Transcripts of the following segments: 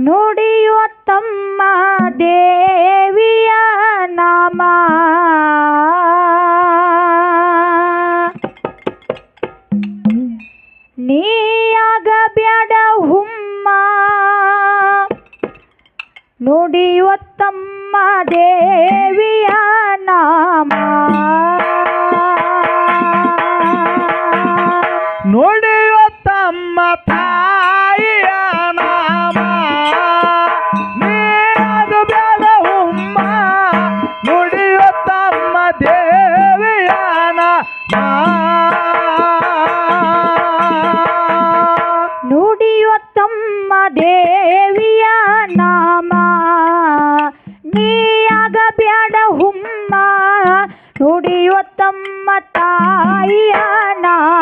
ನುಡಿಯುವ ತಮ್ಮ ದೇವಿಯ ನಾಮ. ನೀಯಾಗ ಬ್ಯಾಡ ಹುಮ್ಮ. ನುಡಿಯುವ ತಮ್ಮ ದೇವಿಯ ನಾಮ.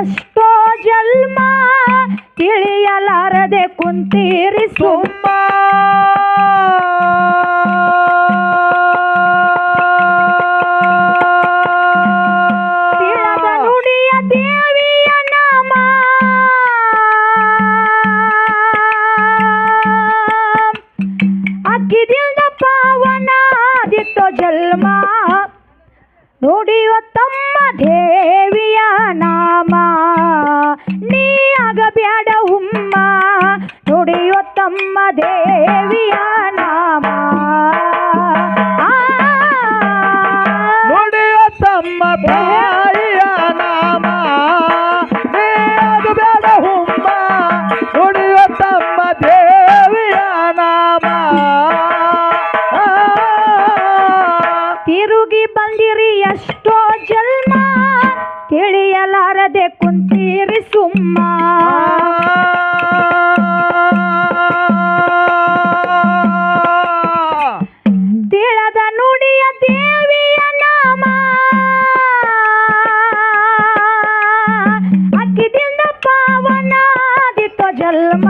ಎಷ್ಟೋ ಜನ್ಮ ತಿಳಿಯಲಾರದೆ ಕುಂತೀರಿ ಸುಮ್ಮ. ನುಡಿಯ ಜನ್ಮ. ನುಡಿಯುವ ತಮ್ಮ ದೇವಿಯ ನಾಮ. ನೀ ಆಗ ಬ್ಯಾಡ ಹುಮ್ಮ. ನುಡಿಯುವ ತಮ್ಮ ದೇವಿಯ ನಾಮ. ಆ. ನುಡಿಯುವ ತಮ್ಮ ತಾಯಿಯ ನಾಮ. ನೀ ಆಗಬ್ಯಾಡ ಹುಮ್ಮ. ನುಡಿಯುವ ತಮ್ಮ ದೇವಿಯ ನಾಮ. ತಿರುಗಿ ಬಂದಿರಿ ಎಷ್ಟೋ ಜನ್ಮ. ತಿಳಿಯಲಾರದೆ ಕುಂತೀರಿ ಸುಮ್ಮ. ತಿಳದ ನುಡಿಯ ದೇವಿಯ ನಾಮ. ಅಕ್ಕಿದಿಂದ ಪಾವನ ಆದಿತ್ತೋ ಜನ್ಮ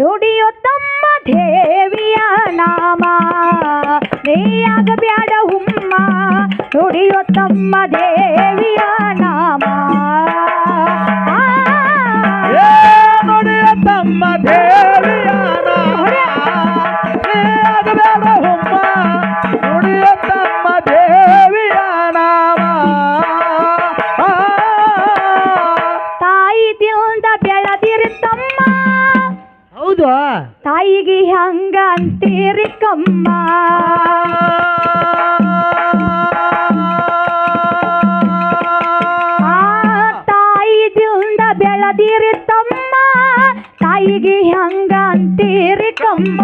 ನುಡಿಯೋ ತಮ್ಮ ದೇವಿಯ ನಾಮ. ನೀಯಾಗ ಬ್ಯಾಡ ಹುಮ್ಮ ನುಡಿಯೋ ತಮ್ಮ ದೇವಿಯ ನಾಮ. ಹೌದು. ತಾಯಿಗೆ ಹಂಗ ಅಂತೀರಿ ಕಮ್ಮ. ತಾಯಿಗೆ ಹಂಗ ಅಂತೀರಿ ಕಮ್ಮ.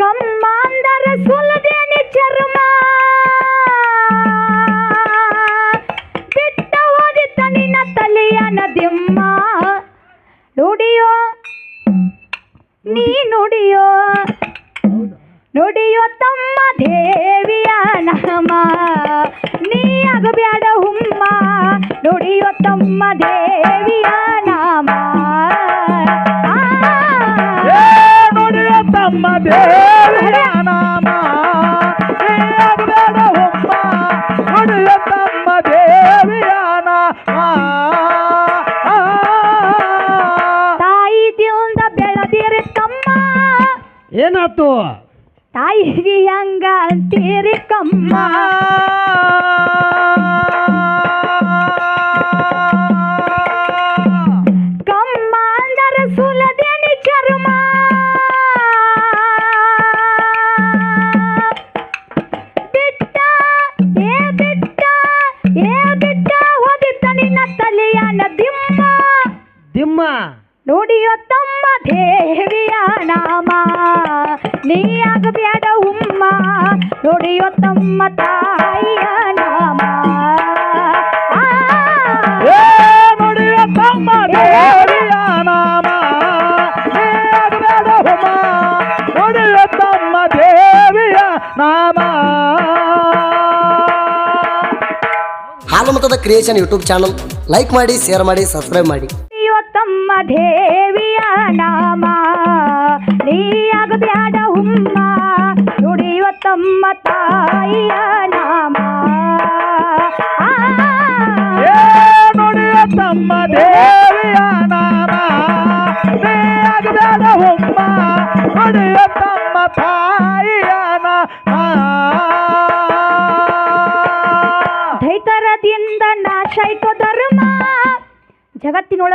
ಕಮ್ಮ ಅಂದರೆ ಸುಲದೇನಿ ಚರ್ಮ. ಬಿಟ್ಟ ಹೋದಿತ್ತ ನಿನ್ನ ತಲೆಯ ನದಿಮ್ಮ. ನುಡಿಯೋ, ನೀ ನುಡಿಯೋ ನುಡಿಯೋ ತಮ್ಮ ದೇವಿಯ ನಾಮ. ನೀ ಆಗಬ್ಯಾಡ ನುಡಿಯೋ ತಮ್ಮ ದೇವಿಯ ನಾಮ. ನುಡಿಯ ತಮ್ಮ ದೇವಿಯ ನಾಮ. ನುಡಿಯ ತಮ್ಮ ದೇವಿಯ ನಾಮ. ಆ. ತಾಯಿ ದಿಂದ ಬೆಳದಿರಿ ತಮ್ಮ ತಾಯಿಗೆ ಹಂಗ ಅಂತೀರಿ ಕಮ್ಮ? ತಮ್ಮ ದೇವಿಯ ನಾಮ. ನೀ ಆಗಬೇಡ ಉಮ್ಮ ನೋಡಿಯೋ ತಮ್ಮ ತಾಯಿಯ ನಾಮ. ಆ, ಏ ನುಡಿಯ ತಮ್ಮ ದೇವಿಯ ನಾಮ. ತಮ್ಮ ದೇವಿಯ ನಾಮ. ಹಾಲುಮತದ ಕ್ರಿಯೇಷನ್ ಯೂಟ್ಯೂಬ್ ಚಾನಲ್ ಲೈಕ್ ಮಾಡಿ ಶೇರ್ ಮಾಡಿ ಸಬ್ಸ್ಕ್ರೈಬ್ ಮಾಡಿ. ತಮ್ಮ ದೇವಿಯ ನಾಮ. ನೀ ಆಗಬೇಡ ಉಮ್ಮ ನುಡಿಯೋ ತಮ್ಮ ತಾಯಿಯ ನಾಮ. ಆ, ಏ ನುಡಿಯ ತಮ್ಮ ದೇವಿಯ ನಾಮ. ನೀ ಆಗಬೇಡ ಹುಮ್ಮ ನುಡಿಯ ತಮ್ಮ ತಾಯಿಯ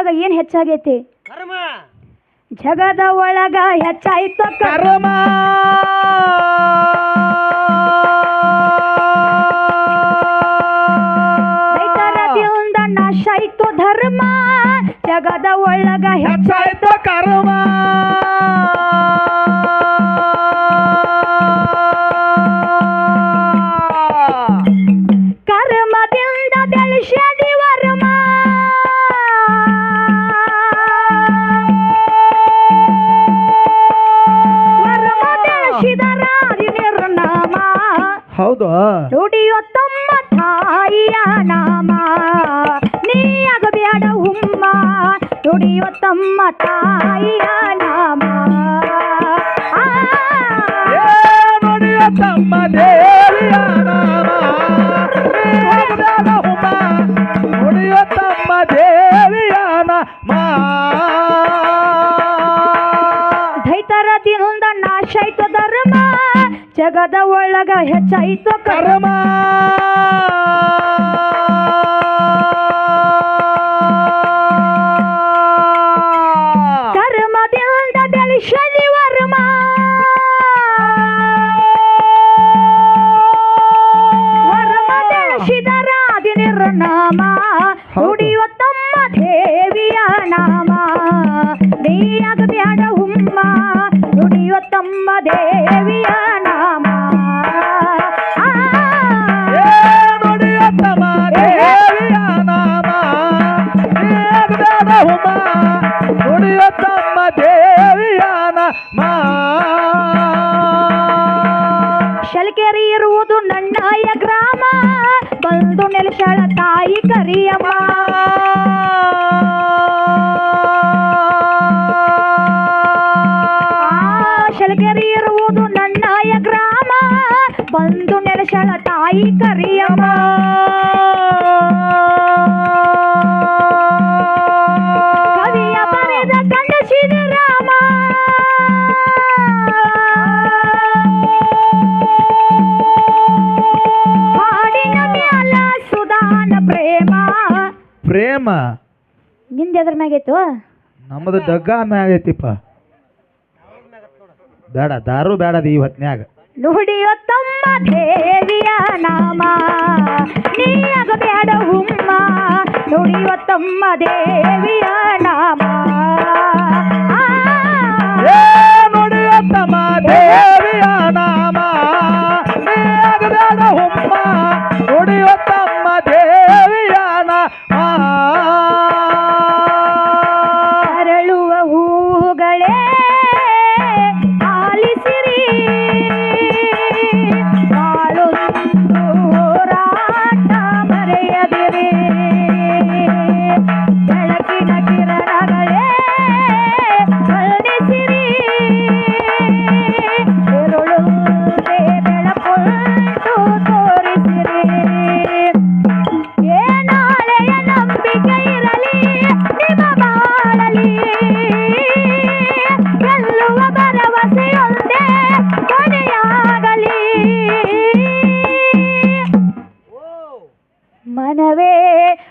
ಜಗತ್ತಿನೊಳಗ ಏನ್ ಹೆಚ್ಚಾಗೈತಿ? ಜಗದ ಒಳಗ ಹೆಚ್ಚಾಯ್ತು ಕರ್ಮ. ಕರ್ಮ. ದೈತರದಿಂದ ನಾಶ ಆಯ್ತು ಧರ್ಮ. ಜಗದ ಒಳಗ ಹೆಚ್ಚಾಯ್ತು ಹೆಚ್ಚಾಯ್ತು ಕರ್ಮ. ಹೌದು? ನುಡಿಯೋ ತಮ್ಮ ತಾಯಿಯ ನಾಮ. ನೀ ಉಮ್ಮ. ನುಡಿಯೋ ತಮ್ಮ ತಾಯಿಯ ನಾಮ. ಜಗದ ಒಳಗ ಹೆಚ್ಚಾಯಿತು ಕರ್ಮ. ಕರ್ಮ. ಕರ್ಮದಿಂದ ಬೆಳೆಸಲಿ ವರ್ಮ. ವರ್ಮ ಬೆಳೆಸಿದರ ನಿರ್ನಾಮ. ಹೌದು. ನುಡಿಯೋ ತಮ್ಮ ದೇವಿಯ ನಾಮ. ನೀಯಾಗಬೇಡ ಹುಮ್ಮ ಉಡಿಯೋ ತಮ್ಮ ದೇವಿಯ ನುಡಿಯ ತಮ್ಮ ದೇವಿಯಾನ ಶಲ್ಕೆರಿ ಇರುವುದು ನನ್ನಯ ಗ್ರಾಮ, ಬಂದು ನೆಲೆಸಳ ತಾಯಿ ಕರಿಯಮ್ಮ. ಶಲ್ಕೆರಿ ಇರುವುದು ನನ್ನಯ ಗ್ರಾಮ, ಬಂದು ನೆಲೆಸಳ ತಾಯಿ ಕರಿಯಮ್ಮ. ಪ್ರೇಮ. ನಿಂದ ಎದ್ರ ಮ್ಯಾಗೈತು ನಮ್ಮದು ಡಗ್ಗ ಮ್ಯಾಗೈತಿಪ್ಪ ಬೇಡ ದಾರು ಬೇಡದ ಈ ಹೊತ್ನ್ಯಾಗ. ನುಡಿಯೋ ತಮ್ಮ ದೇವಿಯ ನಾಮ. ನೀ ಬೇಡ ಹುಮ್ಮ. ನುಡಿಯೋ ತಮ್ಮ ದೇವಿಯ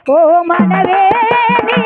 ஓ மனவே நீ